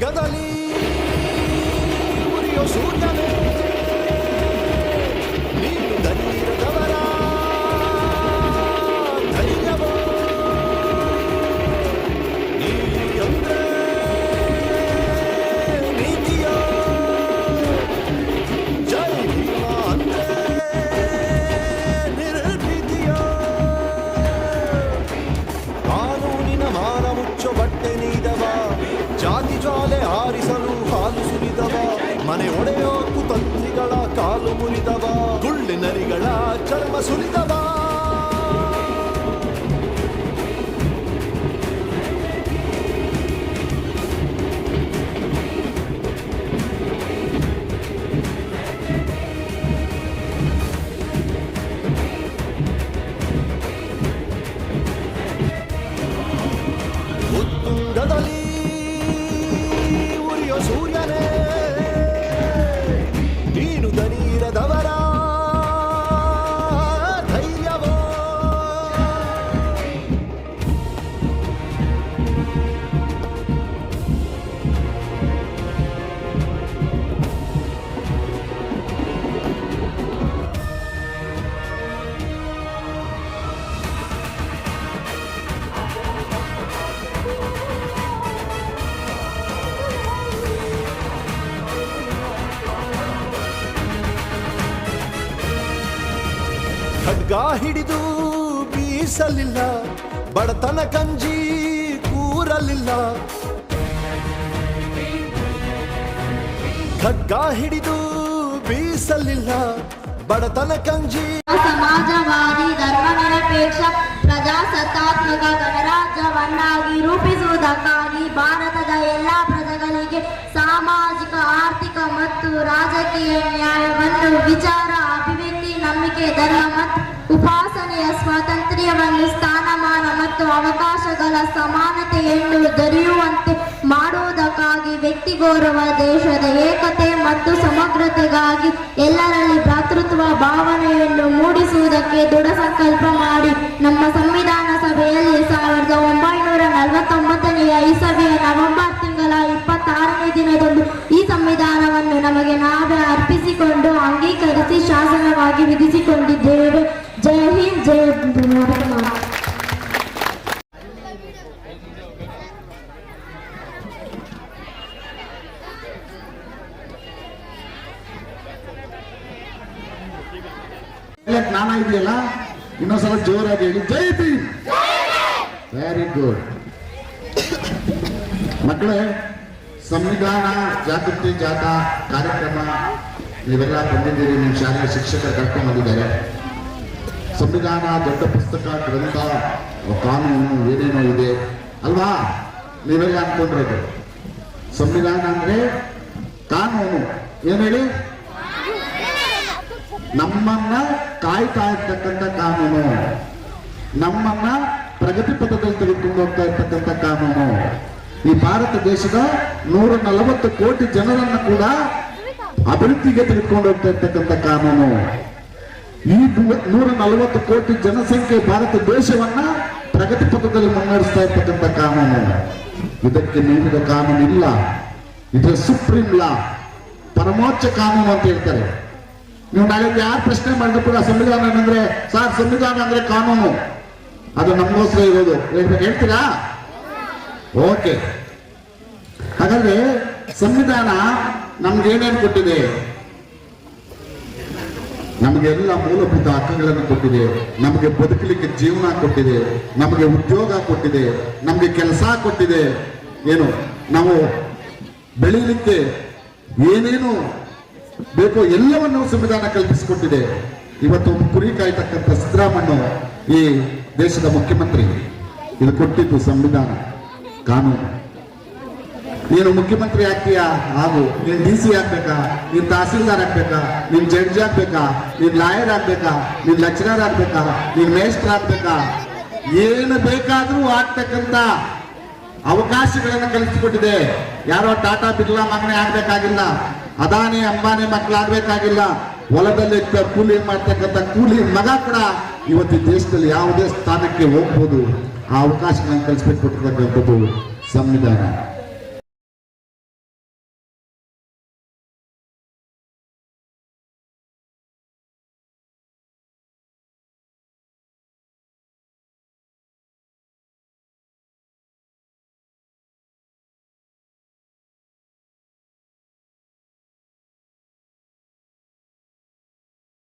ರಂಗದಲ್ಲಿ ಉರಿಯೋ ಸೂರ್ಯನೇ ನೀನು ಧನ್ಯರದವರ ಧನ್ಯವ ನೀಯಂದ್ರೆ ನೀತಿಯ ಜೈ ಭೀಮ ಅಂದ್ರೆ ನಿರ್ಭೀತಿಯ. ಕಾನೂನಿನ ಮಾನ ಮುಚ್ಚೋ ಬಟ್ಟೆ ನೀದವ ಜಾತಿ ಜಾಲೆ ಹಾರಿಸಲು ಹಾಲು ಸುರಿದವ ಮನೆ ಒಡೆಯೋಕು ತಂತ್ರಿಗಳ ಕಾಲು ಮುರಿದವ ಗುಳ್ಳಿನರಿಗಳ ಚರ್ಮ ಸುರಿದವಾ ಖಡ್ಗ ಹಿಡಿದು ಬೀಸಲಿಲ್ಲ, ಬಡತನ ಕಂಜಿ ಕೂರಲಿಲ್ಲ. ಖಡ್ಗ ಹಿಡಿದು ಬೀಸಲಿಲ್ಲ, ಬಡತನ ಕಂಜಿ. ಸಮಾಜವಾದಿ ಧರ್ಮನಿರಪೇಕ್ಷ ಪ್ರಜಾಸತ್ತಾತ್ಮಕ ಗಣರಾಜ್ಯವನ್ನಾಗಿ ರೂಪಿಸುವುದಕ್ಕಾಗಿ ಭಾರತದ ಎಲ್ಲ ಪ್ರಜೆಗಳಿಗೆ ಸಾಮಾಜಿಕ, ಆರ್ಥಿಕ ಮತ್ತು ರಾಜಕೀಯ ನ್ಯಾಯವನ್ನು ವಿಚಾರ. ನಂಬಿಕೆ ಧರ್ಮ ಮತ್ತು ಉಪಾಸನೆಯ ಸ್ವಾತಂತ್ರ್ಯವನ್ನು ಸ್ಥಾನಮಾನ ಮತ್ತು ಅವಕಾಶಗಳ ಸಮಾನತೆಯನ್ನು ದೊರೆಯುವಂತೆ ಮಾಡುವುದಕ್ಕಾಗಿ ವ್ಯಕ್ತಿ ಗೌರವ ದೇಶದ ಏಕತೆ ಮತ್ತು ಸಮಗ್ರತೆಗಾಗಿ ಎಲ್ಲರಲ್ಲಿ ಭ್ರಾತೃತ್ವ ಭಾವನೆಯನ್ನು ಮೂಡಿಸುವುದಕ್ಕೆ ದೃಢ ಸಂಕಲ್ಪ ಮಾಡಿ. ನಮ್ಮ ಸಂವಿಧಾನ ಸಭೆಯಲ್ಲಿ ಸಾವಿರದ ಒಂಬೈನೂರ ನಲವತ್ತೊಂಬತ್ತನೆಯ ಇಸವಿಯ ನವೆಂಬರ್ ತಿಂಗಳ ಇಪ್ಪತ್ತಾರನೇ ದಿನದಂದು ಈ ಸಂವಿಧಾನವನ್ನು ನಮಗೆ ಅರ್ಪಿಸಿಕೊಂಡು ಶಾಸನವಾಗಿ ವಿಧಿಸಿಕೊಂಡಿದ್ದೇವೆ. ಜೈ ಹಿಂದ್, ಜೈ ಭಾರತ ಮಾತೆ. ಜ್ಞಾನ ಇದೆಯಲ್ಲ ಇನ್ನೊಂದ್ಸಲ ಜೋರಾಗಿ ಹೇಳಿ. ಜೈ ಭೀಮ್ ವೆರಿ ಗುಡ್ ಮಕ್ಕಳೇ, ಸಂವಿಧಾನ, ಜಾಗೃತಿ, ಜಾಥಾ, ಕಾರ್ಯಕ್ರಮ ನೀವೆಲ್ಲ ಬಂದಿದ್ದೀರಿ, ನಿಮ್ಮ ಶಾಲೆಯ ಶಿಕ್ಷಕರು ಕರ್ಕೊಂಡು ಬಂದಿದ್ದಾರೆ. ಸಂವಿಧಾನ ದೊಡ್ಡ ಪುಸ್ತಕ, ಗ್ರಂಥ, ಕಾನೂನು ಏನೇನೋ ಇದೆ, ಅಲ್ವಾ? ನೀವೆಲ್ಲ ಅನ್ಕೊಂಡಿರೋದು ಸಂವಿಧಾನ ಅಂದ್ರೆ ಕಾನೂನು. ಏನ್ ಹೇಳಿ? ನಮ್ಮನ್ನ ಕಾಯ್ತಾ ಇರ್ತಕ್ಕಂಥ ಕಾನೂನು. ನಮ್ಮನ್ನ ಪ್ರಗತಿ ಪಥದಲ್ಲಿ ತೆಗೆದುಕೊಂಡು ಹೋಗ್ತಾ ಇರ್ತಕ್ಕಂಥ ಕಾನೂನು. ಈ ಭಾರತ ದೇಶದ ನೂರ ನಲವತ್ತು ಕೋಟಿ ಜನರನ್ನು ಕೂಡ ಅಭಿವೃದ್ಧಿಗೆ ತೆಗೆದುಕೊಂಡು ಹೋಗ್ತಾ ಇರ್ತಕ್ಕಂಥ ಕಾನೂನು. ಈ ನೂರ ನಲವತ್ತು ಕೋಟಿ ಜನಸಂಖ್ಯೆ ಭಾರತ ದೇಶವನ್ನ ಪ್ರಗತಿ ಪಥದಲ್ಲಿ ಮುನ್ನಡೆಸ್ತಾ ಇರ್ತಕ್ಕಂಥ ಕಾನೂನು. ಇದಕ್ಕೆ ನೀಡಿದ ಕಾನೂನು ಇಲ್ಲ ಇದು ಸುಪ್ರೀಂ ಲಾ, ಪರಮೋಚ್ಚ ಕಾನೂನು ಅಂತ ಹೇಳ್ತಾರೆ. ನೀವು ನಾಳೆ ಯಾರು ಪ್ರಶ್ನೆ ಮಾಡಿದ್ರು ಕೂಡ ಸಂವಿಧಾನ ಅಂದ್ರೆ ಸರ್, ಸಂವಿಧಾನ ಅಂದ್ರೆ ಕಾನೂನು. ಅದು ನಮಗೋಸ್ಕರ ಇರೋದು. ಹೇಳ್ತೀರಾ? ಓಕೆ. ಹಾಗಾದ್ರೆ ಸಂವಿಧಾನ ನಮ್ಗೆ ಏನೇನು ಕೊಟ್ಟಿದೆ? ನಮಗೆಲ್ಲ ಮೂಲಭೂತ ಹಕ್ಕುಗಳನ್ನು ಕೊಟ್ಟಿದೆ. ನಮಗೆ ಬದುಕಲಿಕ್ಕೆ ಜೀವನ ಕೊಟ್ಟಿದೆ. ನಮಗೆ ಉದ್ಯೋಗ ಕೊಟ್ಟಿದೆ. ನಮಗೆ ಕೆಲಸ ಕೊಟ್ಟಿದೆ. ಏನು, ನಾವು ಬೆಳೀಲಿಕ್ಕೆ ಏನೇನು ಬೇಕೋ ಎಲ್ಲವನ್ನು ಸಂವಿಧಾನ ಕಲ್ಪಿಸಿಕೊಟ್ಟಿದೆ. ಇವತ್ತು ಕುರಿ ಕಾಯ್ತಕ್ಕಂಥ ಸಿದ್ದರಾಮಣ್ಣ ಈ ದೇಶದ ಮುಖ್ಯಮಂತ್ರಿ. ಇದು ಕೊಟ್ಟಿದ್ದು ಸಂವಿಧಾನ, ಕಾನೂನು. ನೀನು ಮುಖ್ಯಮಂತ್ರಿ ಆಗ್ತೀಯಾ? ಹಾಗೂ ನೀನು ಡಿ ಸಿ ಆಗ್ಬೇಕಾ? ನೀನ್ ತಹಸೀಲ್ದಾರ್ ಆಗ್ಬೇಕಾ? ನೀನ್ ಜಡ್ಜ್ ಆಗ್ಬೇಕಾ? ನೀನ್ ಲಾಯರ್ ಆಗ್ಬೇಕಾ? ನೀನ್ ಲೆಕ್ಚರರ್ ಆಗ್ಬೇಕಾ? ನೀನ್ ಮೇಸ್ಟರ್ ಆಗ್ಬೇಕಾ? ಏನು ಬೇಕಾದ್ರೂ ಆಗ್ತಕ್ಕಂತ ಅವಕಾಶಗಳನ್ನು ಕಲಿಸಿಕೊಟ್ಟಿದೆ ಯಾರೋ ಟಾಟಾ ಬಿರ್ಲಾ ಮಗನೇ ಆಗ್ಬೇಕಾಗಿಲ್ಲ. ಅದಾನಿ ಅಂಬಾನಿ ಮಕ್ಕಳಾಗ್ಬೇಕಾಗಿಲ್ಲ ಹೊಲದಲ್ಲಿ ಕೂಲಿ ಮಾಡ್ತಕ್ಕಂಥ ಕೂಲಿ ಮಗ ಕೂಡ ಇವತ್ತು ದೇಶದಲ್ಲಿ ಯಾವುದೇ ಸ್ಥಾನಕ್ಕೆ ಹೋಗ್ಬೋದು. ಆ ಅವಕಾಶಗಳನ್ನು ಕಲಿಸ್ಬೇಕು ಕೊಟ್ಟಿರ್ತಕ್ಕಂಥದ್ದು ಸಂವಿಧಾನ.